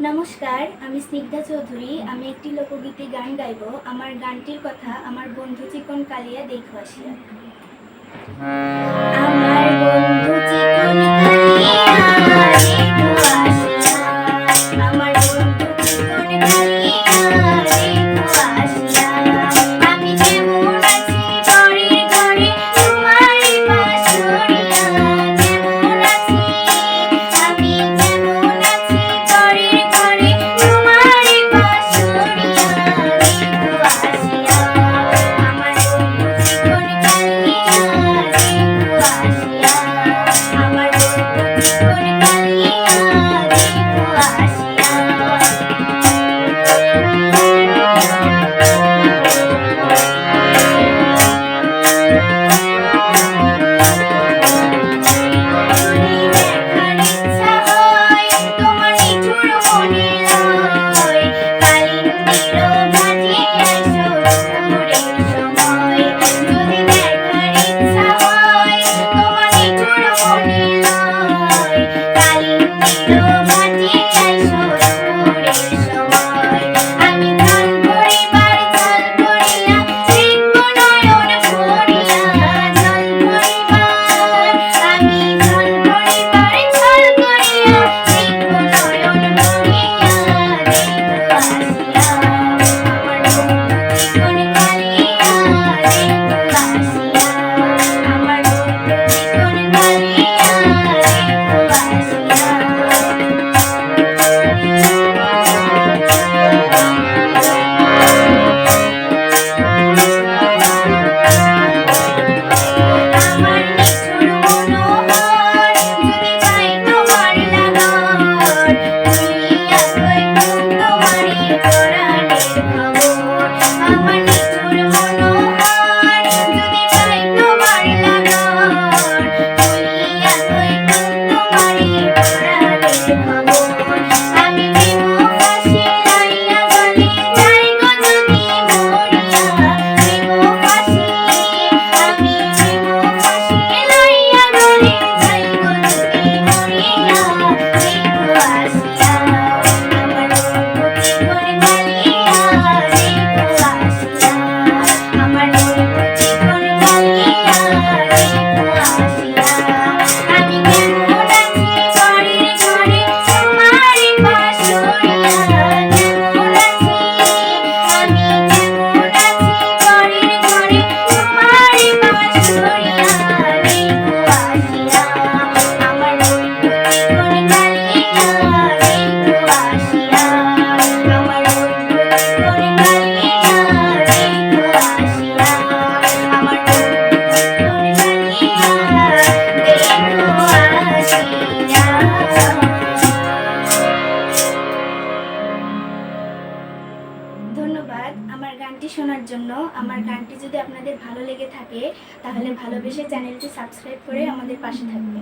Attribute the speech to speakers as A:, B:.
A: নমস্কার আমি স্নিগ্ধা চৌধুরী আমি একটি লোকগীতি গান গাইব। আমার গানটির কথা আমার বন্ধু চিকন কালিয়া দেখবাসিয়া হ্যাঁ। আমার বন্ধু গানটি শোনার জন্য আমার গানটি যদি আপনাদের ভালো লেগে থাকে তাহলে ভালোবেসে চ্যানেলটি সাবস্ক্রাইব করে আমাদের পাশে থাকবে